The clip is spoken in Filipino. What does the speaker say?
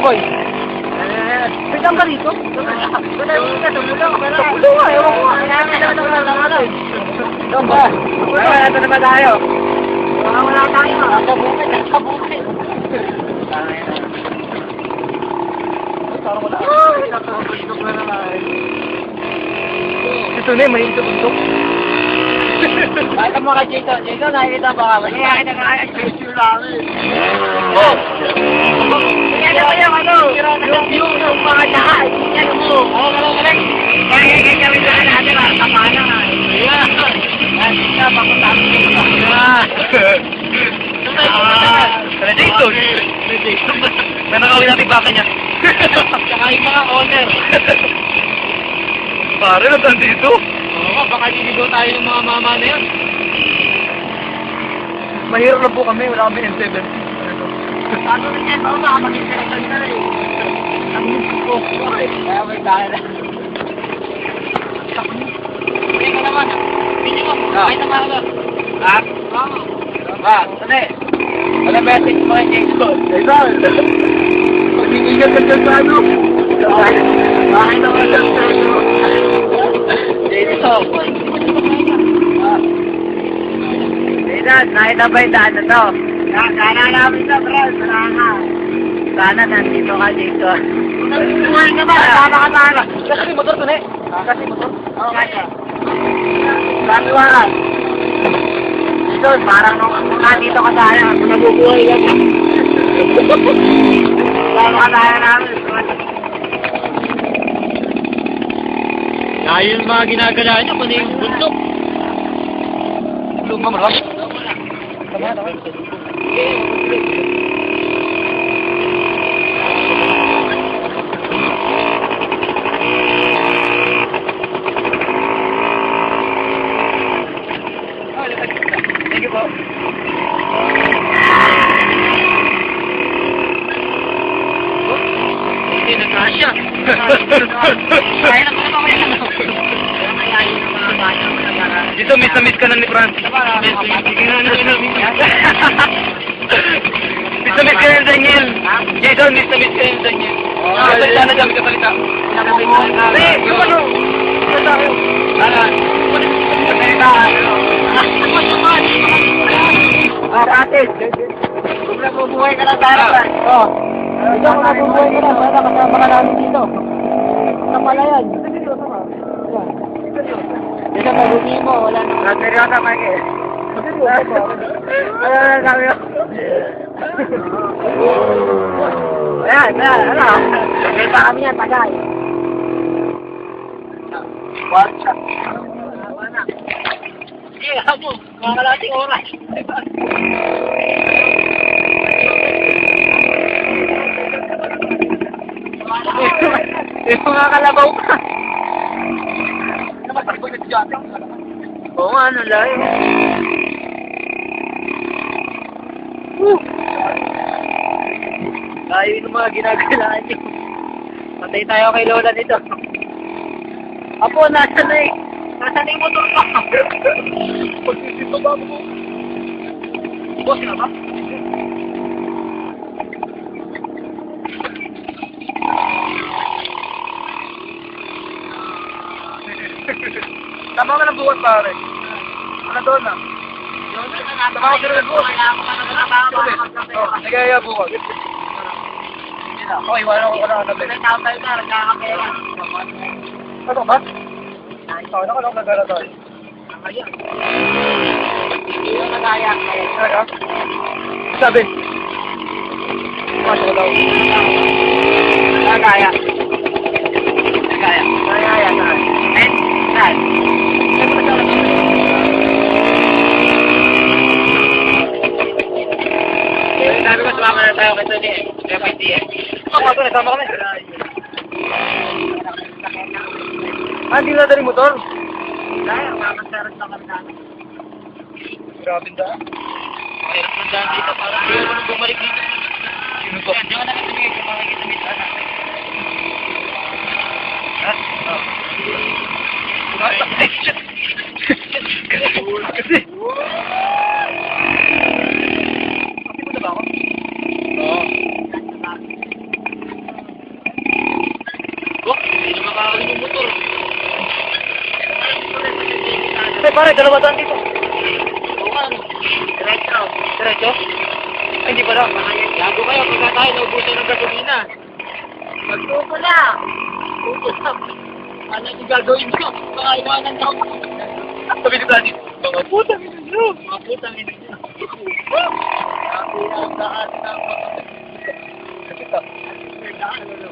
Hoy. Eh, Bigyan ka rito? Wala yung isa, tumulong. Tumulong nga, ewan ko. Kailangan na naman lang ano eh. Doon ba? Wala, ito na ba tayo? Wala, wala tayo. Nakabukit, nakabukit. Na naman. Ito na, may ito Bakit ang mga Jito? Jito, nakikita ba kami? Nakikita ka kaya, Jito namin. Oh! Kaya naman yung ano, yung view ng mga daka, yan mo. Oo, galang galang. Kaya kaya kami sa natin, ah, tama na nga. Ayan. Ayan, siya, pakutapos ko sa Kaya Jason. May nakawin natin baka niya. Saka yung mga owner. Pare, natan dito. Oo, baka diligaw tayo ng mga mama na yan. Mahirap lang po kami, wala kami M7. Ano na yan, baka mag-interesan na rin. Ang gusto ko, kaya may dahil. Hindi ka naman. Hindi ko, kahit na mahalo. Ha? Oo. Ha? Ano eh? Ano message mo kay Jason? Jason! Mag-iingat ka dyan sa ano? Bakit naman lang tayo? Jason! Jason, nakita ba yung daan na to? Sana namin sa bro, sana. Sana nandito ka dito. Buhay ka ba? Sana ka sana. Kasi motor to, ne? Kasi motor? Oo nga siya. Sabi mo ka. Dito, parang nung nandito ka sana, nabubuhay ka na. Sana ka sana namin. Dahil mga ginagala niya, pati yung bundok. Luma mo, Ross? Tama, tama. Thank you po. Hindi na kasya. Kaya na pala mamaya na. Kaya mayayin ng mga bata mo na para. Dito, miss na miss ka na ni na Miss na miss ka na ni Daniel. Jason, miss na miss ka na ni Daniel. Ah, salita na dyan, kasalita. Hindi, yung ano. Ah, Ah, atin. Kung nabubuhay ka na sana. Oo. Ito, kung nabubuhay ka na, sana kasama ka namin dito. Sa pala yan. Dito sa lumi mo, wala na. Seryoso, Mike. Ano na sabi mo? Ayan, ayan, ano? Nakita kami yan, tagay. One shot. Sige, hamo. Mga kalating oras. Yung mga kalabaw ka. Na. Oo nga, ano lang. Tayo yung mga ginagalaan niyo. Patay tayo kay Lola nito. Apo, nasa na eh. Nasa na yung motor ko. Pag-isip ba mo? Boss na ba? Tama ka ng buwan, pare. Ano doon na? Tama ko sila buwan. Oh, nagaya buwan. Okay, wala ko ka na. Ano ba? Ano ka lang nagara tayo? Talaga? Sabi. Ko daw. Nagaya. Nagaya. Nagaya tayo. And, dad. Sabi ko, sumama na tayo kay Tony eh. Kaya may tiyan. Ako nga nasama kami. Ah, hindi na dali motor? Kaya, mamasarat na kami namin. Grabe da. Mahirap na dyan dito. Parang hindi ko nang bumalik dito. Sino ba? Hindi ko nakikinig sa mga kitamit. Patay siya. Kasi. Kasi. Kasi mo ba ako? Oo. Oh, hindi yung motor. Ay, pare, dalawa doon dito. Oo nga, ano? Diretso. Diretso? Ay, hindi pala. Gago kayo, pagka tayo, naubusan ng gasolina. Magtuko na. Utos na. Ano yung gagawin nyo? Baka iwanan nyo. Sabi ni Daddy, mga puta, Mga putang ina nyo. Sabi ang daan ng mga... Daan, ano,